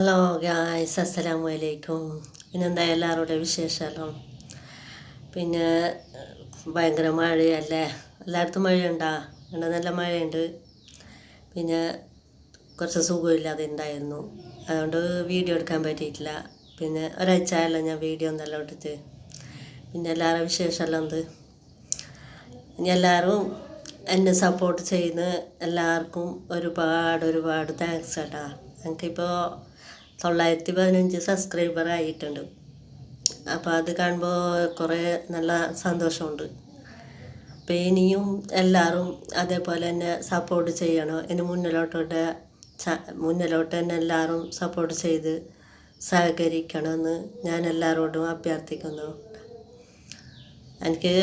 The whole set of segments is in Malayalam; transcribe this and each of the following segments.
ഹലോ ഗായ്സ് അസ്സലാമു അലൈക്കും പിന്നെന്താ എല്ലാവരുടെ വിശേഷമല്ലോ പിന്നെ ഭയങ്കര മഴയല്ലേ? എല്ലായിടത്തും മഴയുണ്ടാ? ഇവിടെ നല്ല മഴയുണ്ട്. പിന്നെ കുറച്ച് സുഖമില്ലാതെ ഉണ്ടായിരുന്നു അതുകൊണ്ട് വീഡിയോ എടുക്കാൻ പറ്റിയിട്ടില്ല. പിന്നെ ഒരാഴ്ച ആയല്ലോ ഞാൻ വീഡിയോ ഒന്നെല്ലാം എടുത്ത് പിന്നെ എല്ലാവരുടെ വിശേഷമെല്ലാം എന്ത്? ഇനി എല്ലാവരും എന്നെ സപ്പോർട്ട് ചെയ്യുന്ന എല്ലാവർക്കും ഒരുപാട് ഒരുപാട് താങ്ക്സ് കേട്ടാ. എനിക്കിപ്പോൾ തൊള്ളായിരത്തി പതിനഞ്ച് സബ്സ്ക്രൈബർ ആയിട്ടുണ്ട്. അപ്പോൾ അത് കാണുമ്പോൾ കുറേ നല്ല സന്തോഷമുണ്ട്. അപ്പോൾ ഇനിയും എല്ലാവരും അതേപോലെ തന്നെ സപ്പോർട്ട് ചെയ്യണം. ഇനി മുന്നിലോട്ടോട്ട് മുന്നിലോട്ട് തന്നെ എല്ലാവരും സപ്പോർട്ട് ചെയ്ത് സഹകരിക്കണമെന്ന് ഞാൻ എല്ലാവരോടും അഭ്യർത്ഥിക്കുന്നു. എനിക്ക്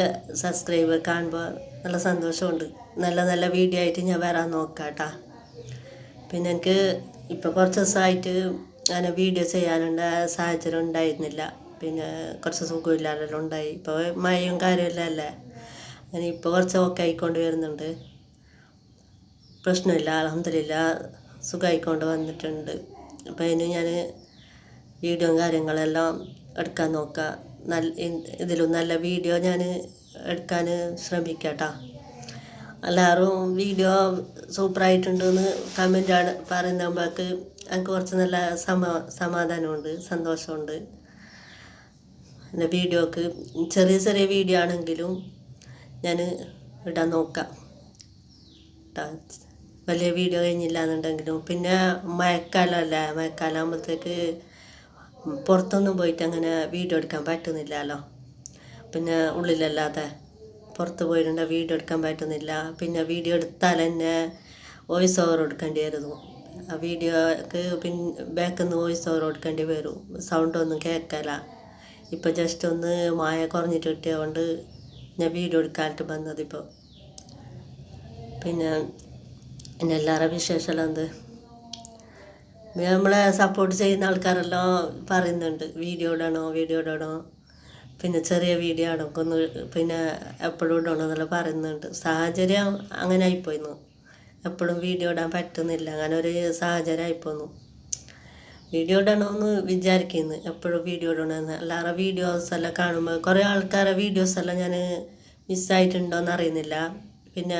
സബ്സ്ക്രൈബർ കാണുമ്പോൾ നല്ല സന്തോഷമുണ്ട്. നല്ല നല്ല വീഡിയോ ആയിട്ട് ഞാൻ വരാൻ നോക്കാം കേട്ടോ പിന്നെ എനിക്ക് ഇപ്പോൾ കുറച്ച് ദിവസമായിട്ട് അങ്ങനെ വീഡിയോ ചെയ്യാനുള്ള സാഹചര്യം ഉണ്ടായിരുന്നില്ല. പിന്നെ കുറച്ച് സുഖമില്ലാതെല്ലാം ഉണ്ടായി. ഇപ്പോൾ മഴയും കാര്യമില്ല അല്ലേ? അങ്ങനെ ഇപ്പോൾ കുറച്ച് ഓക്കെ ആയിക്കൊണ്ട് വരുന്നുണ്ട്. പ്രശ്നമില്ല അലഹമില്ല സുഖമായിക്കൊണ്ട് വന്നിട്ടുണ്ട്. അപ്പോൾ അതിന് ഞാൻ വീഡിയോ കാര്യങ്ങളെല്ലാം എടുക്കാൻ നോക്കാം. നല്ല ഇതിലും നല്ല വീഡിയോ ഞാൻ എടുക്കാൻ ശ്രമിക്കട്ടാ. എല്ലാവരും വീഡിയോ സൂപ്പറായിട്ടുണ്ടെന്ന് കമന്റാണ് പറയുമ്പോഴേക്ക് എനിക്ക് കുറച്ച് നല്ല സമാ സമാധാനമുണ്ട് സന്തോഷമുണ്ട്. എന്റെ വീഡിയോക്ക് ചെറിയ ചെറിയ വീഡിയോ ആണെങ്കിലും ഞാൻ ഇടാൻ നോക്കാം. വലിയ വീഡിയോ കഴിഞ്ഞില്ല എന്നുണ്ടെങ്കിലും പിന്നെ മഴക്കാലമല്ലേ മഴക്കാലം ആകുമ്പോഴത്തേക്ക് പുറത്തൊന്നും പോയിട്ട് അങ്ങനെ വീഡിയോ എടുക്കാൻ പറ്റുന്നില്ലല്ലോ. പിന്നെ ഉള്ളിലല്ലാതെ പുറത്ത് പോയിട്ടുണ്ടെങ്കിൽ വീഡിയോ എടുക്കാൻ പറ്റുന്നില്ല. പിന്നെ വീഡിയോ എടുത്താൽ തന്നെ വോയിസ് ഓവർ എടുക്കേണ്ടി വരുന്നു. വീഡിയോക്ക് പിൻ ബാക്കിൽ നിന്ന് വോയിസ് ഓവർ കൊടുക്കേണ്ടി വരും. സൗണ്ട് ഒന്നും കേൾക്കല. ഇപ്പം ജസ്റ്റ് ഒന്ന് മായ കുറഞ്ഞിട്ട് കിട്ടിയതുകൊണ്ട് ഞാൻ വീഡിയോ എടുക്കാനായിട്ട് വന്നതിപ്പോൾ പിന്നെ പിന്നെ എല്ലാവരുടെ വിശേഷമെല്ലാം എന്ത്? നമ്മളെ സപ്പോർട്ട് ചെയ്യുന്ന ആൾക്കാരെല്ലാം പറയുന്നുണ്ട്. വീഡിയോ ഇടണോ വീഡിയോ ഇടണോ? പിന്നെ ചെറിയ വീഡിയോ ആണൊക്കെ ഒന്ന് പിന്നെ എപ്പോഴും ഇടണോ എന്നെല്ലാം പറയുന്നുണ്ട്. സാഹചര്യം അങ്ങനെ ആയിപ്പോയിന്നു. എപ്പോഴും വീഡിയോ ഇടാൻ പറ്റുന്നില്ല. അങ്ങനെ ഒരു സാഹചര്യം ആയിപ്പോന്നു വീഡിയോ ഇടണമെന്ന് വിചാരിക്കുന്നു എപ്പോഴും വീഡിയോ ഇടണമെന്ന് എല്ലാവരുടെ വീഡിയോസ് എല്ലാം കാണുമ്പോൾ കുറേ ആൾക്കാരെ വീഡിയോസ് എല്ലാം ഞാൻ മിസ്സായിട്ടുണ്ടോയെന്ന് അറിയുന്നില്ല. പിന്നെ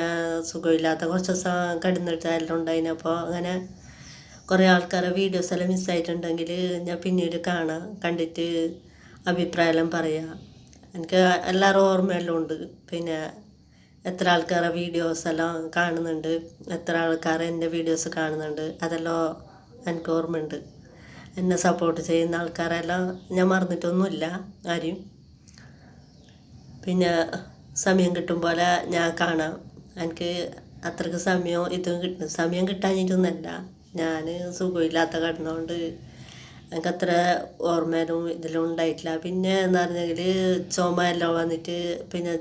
സുഖമില്ലാത്ത കുറച്ച് ദിവസം കടന്നിട്ടെല്ലാം ഉണ്ടായിനപ്പോൾ അങ്ങനെ കുറേ ആൾക്കാരെ വീഡിയോസ് എല്ലാം മിസ്സായിട്ടുണ്ടെങ്കിൽ ഞാൻ പിന്നീട് കാണാം. കണ്ടിട്ട് അഭിപ്രായം പറയാം. എനിക്ക് എല്ലാവരും ഓർമ്മയെല്ലാം ഉണ്ട്. പിന്നെ എത്ര ആൾക്കാരെ വീഡിയോസ് എല്ലാം കാണുന്നുണ്ട് എത്ര ആൾക്കാർ എന്റെ വീഡിയോസ് കാണുന്നുണ്ട് അതെല്ലാം എനിക്ക് ഓർമ്മയുണ്ട്. എന്നെ സപ്പോർട്ട് ചെയ്യുന്ന ആൾക്കാരെല്ലാം ഞാൻ മറന്നിട്ടൊന്നുമില്ല ആരും പിന്നെ സമയം കിട്ടും പോലെ ഞാൻ കാണാം. എനിക്ക് അത്രയ്ക്ക് സമയം ഇതും കിട്ടും. സമയം കിട്ടാഞ്ഞിട്ടൊന്നല്ല ഞാൻ സുഖമില്ലാത്ത കിടന്നുകൊണ്ട് എനിക്ക് അത്ര ഓർമ്മയിലും ഇതിലും ഉണ്ടായിട്ടില്ല. പിന്നെ എന്ന് പറഞ്ഞെങ്കിൽ ചുമ എല്ലാം വന്നിട്ട് പിന്നെ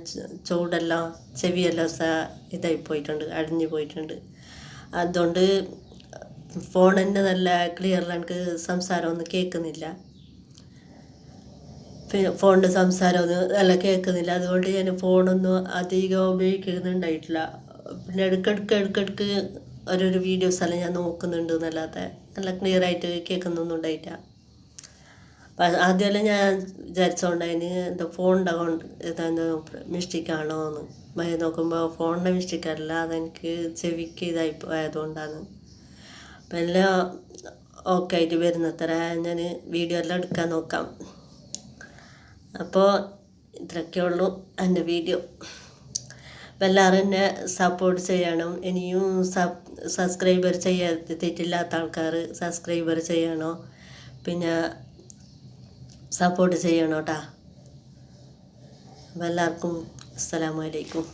ചൂടെല്ലാം ചെവിയെല്ലാം സ ഇതായി പോയിട്ടുണ്ട് അടിഞ്ഞു പോയിട്ടുണ്ട്. അതുകൊണ്ട് ഫോൺ തന്നെ നല്ല ക്ലിയറിൽ എനിക്ക് സംസാരമൊന്നും കേൾക്കുന്നില്ല. പിന്നെ ഫോണിന്റെ സംസാരമൊന്നും നല്ല കേൾക്കുന്നില്ല. അതുകൊണ്ട് ഞാൻ ഫോണൊന്നും അധികം ഉപയോഗിക്കുന്നുണ്ടായിട്ടില്ല. പിന്നെ ഇടയ്ക്കിടയ്ക്ക് ഇടയ്ക്കിടയ്ക്ക് ഓരോരോ വീഡിയോസ് എല്ലാം ഞാൻ നോക്കുന്നുണ്ട് എന്നല്ലാതെ നല്ല ക്ലിയർ ആയിട്ട് കേൾക്കുന്നൊന്നും ഉണ്ടായിട്ടില്ല അപ്പം ആദ്യമെല്ലാം ഞാൻ വിചാരിച്ചോണ്ടതിന് എന്താ ഫോൺ അക്കൗണ്ട് എന്താ മിസ്റ്റേക്കാണോ എന്ന് മയ നോക്കുമ്പോൾ ഫോണിന്റെ മിസ്റ്റേക്കല്ല അതെനിക്ക് ചെവിക്ക് ഇതായി ആയതുകൊണ്ടാണ്. അപ്പം എല്ലാം ഓക്കെ ആയിട്ട് വരുന്നത്ര ഞാൻ വീഡിയോ എല്ലാം എടുക്കാൻ നോക്കാം. അപ്പോൾ ഇത്രയൊക്കെ ഉള്ളൂ എന്റെ വീഡിയോ എല്ലാവരും എന്നെ സപ്പോർട്ട് ചെയ്യണം. ഇനിയും സബ് സബ്സ്ക്രൈബർ ചെയ്യാത്തിട്ടില്ലാത്ത ആൾക്കാർ സബ്സ്ക്രൈബർ ചെയ്യണോ? പിന്നെ സപ്പോർട്ട് ചെയ്യണോട്ടാ. എല്ലാവർക്കും അസ്സലാമലൈക്കും